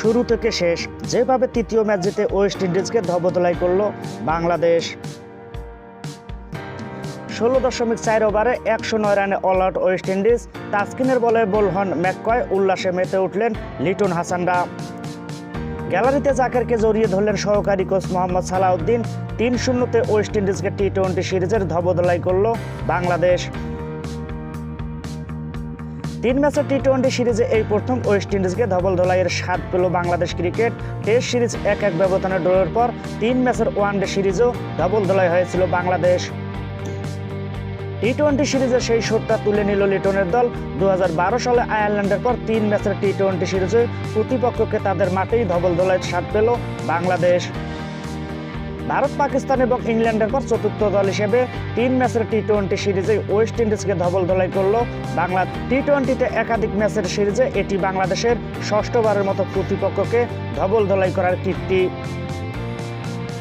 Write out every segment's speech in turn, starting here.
শুরু থেকে শেষ। যেভাবে তৃতীয় ম্যাচ জিতে ওয়েস্ট ইন্ডিজকে ধবতলাই করল বাংলাদেশ। ষোলো দশমিক চার ওভারে একশো নয় রানে অল আউট ওয়েস্ট ইন্ডিজ। তাসকিনের বলে বোল হন ম্যাককয়, উল্লাসে মেতে উঠলেন লিটন হাসানরা। গ্যালারিতে জাকেরকে জড়িয়ে ধরলেন সহকারী কোচ মোহাম্মদ সালাউদ্দিন। তিন শূন্যতে ওয়েস্ট ইন্ডিজকে টি টোয়েন্টি সিরিজের ধবদলাই করল বাংলাদেশ। তিন ম্যাচের টি টোয়েন্টি সিরিজে এই প্রথম ওয়েস্ট ইন্ডিজকে ধবল ধলাইয়ের স্বাদ পেল বাংলাদেশ ক্রিকেট। টেস্ট সিরিজ এক এক ব্যবধানে ড্রয়ের পর তিন ম্যাচের ওয়ানডে সিরিজেও ধবল ধলাই হয়েছিল বাংলাদেশ। টি টোয়েন্টি সিরিজে সেই শোটটা তুলে নিল লিটনের দল। দু হাজার বারো সালে আয়ারল্যান্ডের পর তিন ম্যাচের টি টোয়েন্টি সিরিজে প্রতিপক্ষকে তাদের মাঠেই ধবল ধলায় স্বাদ পেল বাংলাদেশ। ভারত, পাকিস্তান এবং ইংল্যান্ডের পর চতুর্থ দল হিসেবে তিন ম্যাচের টি টোয়েন্টি সিরিজে ওয়েস্ট ইন্ডিজকে ধবল ধলাই করল বাংলা। টি টোয়েন্টিতে একাধিক ম্যাচের সিরিজে এটি বাংলাদেশের ষষ্ঠবারের মতো প্রতিপক্ষকে ধবল ধলাই করার কীর্তি।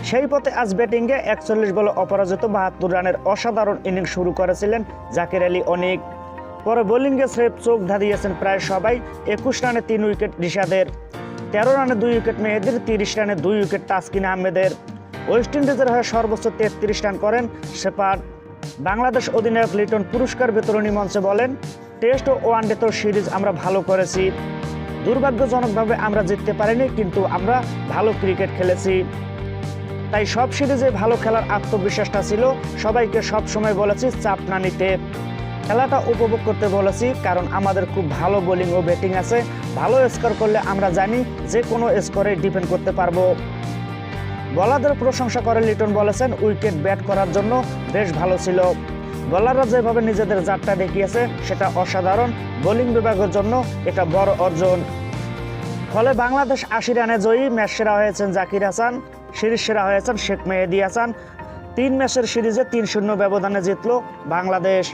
সেই পথে আজ ব্যাটিংয়ে একচল্লিশ বলে অপরাজিত বাহাত্তর রানের অসাধারণ ইনিংস শুরু করেছিলেন জাকির আলী অনেক। পরে বোলিংয়ে স্রেফ চোখ ধাঁধিয়েছেন প্রায় সবাই, একুশ রানে তিন উইকেট রিশাদের, তেরো রানে দুই উইকেট মেহেদির, তিরিশ রানে দুই উইকেট তাসকিন আহমেদের। ওয়েস্ট ইন্ডিজের হয়ে সর্বোচ্চ তেত্রিশ রান করেন শেপার্ড। বাংলাদেশ অধিনায়ক লিটন পুরস্কার বিতরণী মঞ্চে বলেন, টেস্ট ও তো সিরিজ আমরা ভালো করেছি। দুর্ভাগ্যজনকভাবে আমরা জিততে পারিনি, কিন্তু আমরা ভালো ক্রিকেট খেলেছি। তাই সব সিরিজে ভালো খেলার আত্মবিশ্বাসটা ছিল। সবাইকে সব সময় বলেছি, চাপ না নিতে। খেলাটা উপভোগ করতে বলেছি, কারণ আমাদের খুব ভালো বোলিং ও ব্যাটিং আছে। ভালো স্কোর করলে আমরা জানি যে কোনো স্কোরে ডিপেন্ড করতে পারব। বলারদের প্রশংসা করে লিটন বলেছেন, উইকেট ব্যাট করার জন্য বেশ ভালো ছিল। বলাররা যেভাবে নিজেদের জাতটা দেখিয়েছে, সেটা অসাধারণ। বোলিং বিভাগের জন্য এটা বড় অর্জন। ফলে বাংলাদেশ আশি রানে জয়ী, ম্যাচ সেরা হয়েছেন জাকির হাসান, সিরিজ সেরা হয়েছেন শেখ মেহেদি হাসান। তিন ম্যাচের সিরিজে তিন শূন্য ব্যবধানে জিতল বাংলাদেশ।